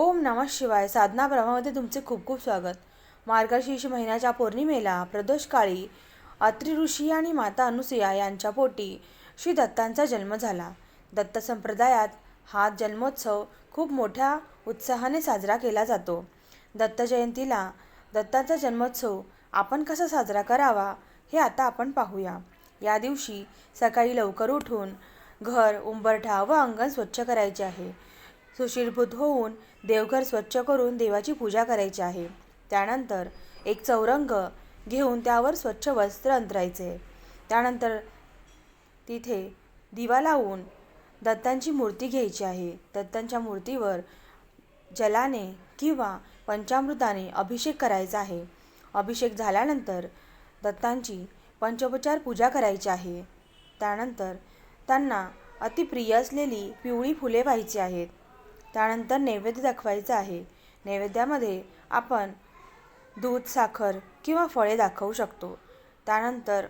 ओम नमः शिवाय साधना ब्रह्मामध्ये तुमचे खूप खूप स्वागत. मार्गशीर्ष महिन्याच्या पौर्णिमेला प्रदोषकाळी अत्रि ऋषी आणि माता अनुसुया यांच्या पोटी श्री दत्तांचा जन्म झाला. दत्त संप्रदायात हा जन्मोत्सव खूप मोठ्या उत्साहाने साजरा केला जातो. दत्त जयंतीला दत्ताचा जन्मोत्सव आपण कसा साजरा करावा हे आता आपण पाहूया. या दिवशी सकाळी लवकर उठून घर उंबरठा व अंगण स्वच्छ करायचे आहे. सुशीलभूत होऊन देवघर स्वच्छ करून देवाची पूजा करायची आहे. त्यानंतर एक चौरंग घेऊन त्यावर स्वच्छ वस्त्र अंतरायचे. त्यानंतर तिथे दिवा लावून दत्तांची मूर्ती घ्यायची आहे. दत्तांच्या मूर्तीवर जलाने किंवा पंचामृताने अभिषेक करायचा आहे. अभिषेक झाल्यानंतर दत्तांची पंचोपचार पूजा करायची आहे. त्यानंतर त्यांना अतिप्रिय असलेली पिवळी फुले व्हायची आहेत. त्यानंतर नैवेद्य दाखवायचं आहे. नैवेद्यामध्ये आपण दूध साखर किंवा फळे दाखवू शकतो. त्यानंतर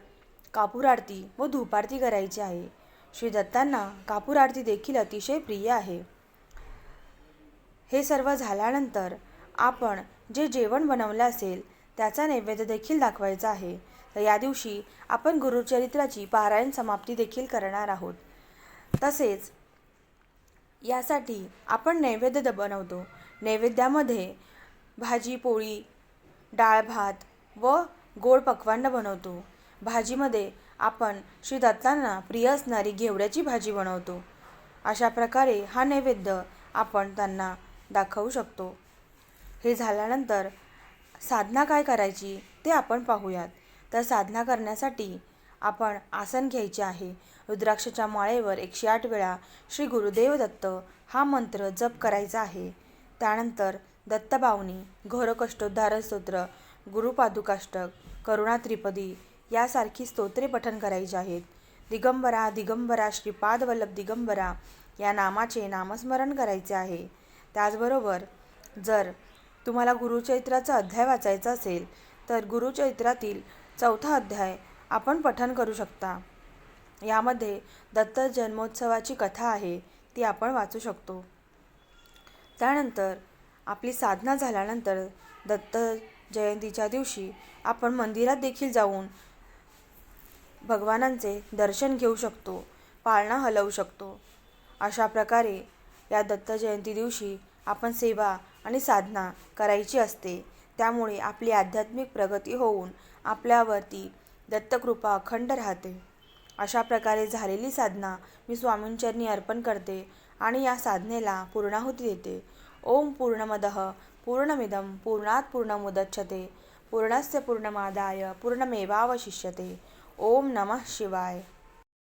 कापूर आरती व धूप आरती करायची आहे. श्री दत्तांना कापूर आरती देखील अतिशय प्रिय आहे. हे सर्व झाल्यानंतर आपण जे जेवण बनवलं असेल त्याचा नैवेद्य देखील दाखवायचा आहे. तर या दिवशी आपण गुरुचरित्राची पारायण समाप्ती देखील करणार आहोत. तसेच यासाठी आपण नैवेद्य द बनवतो. नैवेद्यामध्ये भाजी पोळी डाळ भात व गोड पक्वान्न बनवतो. भाजीमध्ये आपण श्री दत्तांना प्रिय असणारी घेवड्याची भाजी बनवतो. अशा प्रकारे हा नैवेद्य आपण त्यांना दाखवू शकतो. हे झाल्यानंतर साधना काय करायची ते आपण पाहूयात. तर साधना करण्यासाठी आपण आसन घ्यायचे आहे. रुद्राक्षच्या माळेवर एकशे आठ वेळा श्री गुरुदेव दत्त हा मंत्र जप करायचा आहे. त्यानंतर दत्तबावनी घोरकष्टोद्धार स्तोत्र गुरुपादुकाष्टक करुणा त्रिपदी यासारखी स्तोत्रे पठन करायची आहेत. दिगंबरा दिगंबरा श्रीपाद वल्लभ दिगंबरा या नामाचे नामस्मरण करायचे आहे. त्याचबरोबर जर तुम्हाला गुरुचरित्राचा अध्याय वाचायचा असेल तर गुरुचरित्रातील चौथा अध्याय आपण पठन करू शकता. यामध्ये दत्त जन्मोत्सवाची कथा आहे ती आपण वाचू शकतो. त्यानंतर आपली साधना झाल्यानंतर दत्त जयंतीच्या दिवशी आपण मंदिरात देखील जाऊन भगवानांचे दर्शन घेऊ शकतो पाळणा हलवू शकतो. अशा प्रकारे या दत्त जयंती दिवशी आपण सेवा आणि साधना करायची असते. त्यामुळे आपली आध्यात्मिक प्रगती होऊन आपल्यावरती दत्तकृपा अखंड राहते. अशा प्रकारे झालेली साधना मी स्वामींचरणी अर्पण करते आणि या साधनेला पूर्णाहुती देते. ओम पूर्णमदः पूर्णमिदं पूर्णात पूर्णमुदच्छते. पूर्णस्य पूर्णमादाय पूर्णमेवावशिष्यते. ओम नमः शिवाय.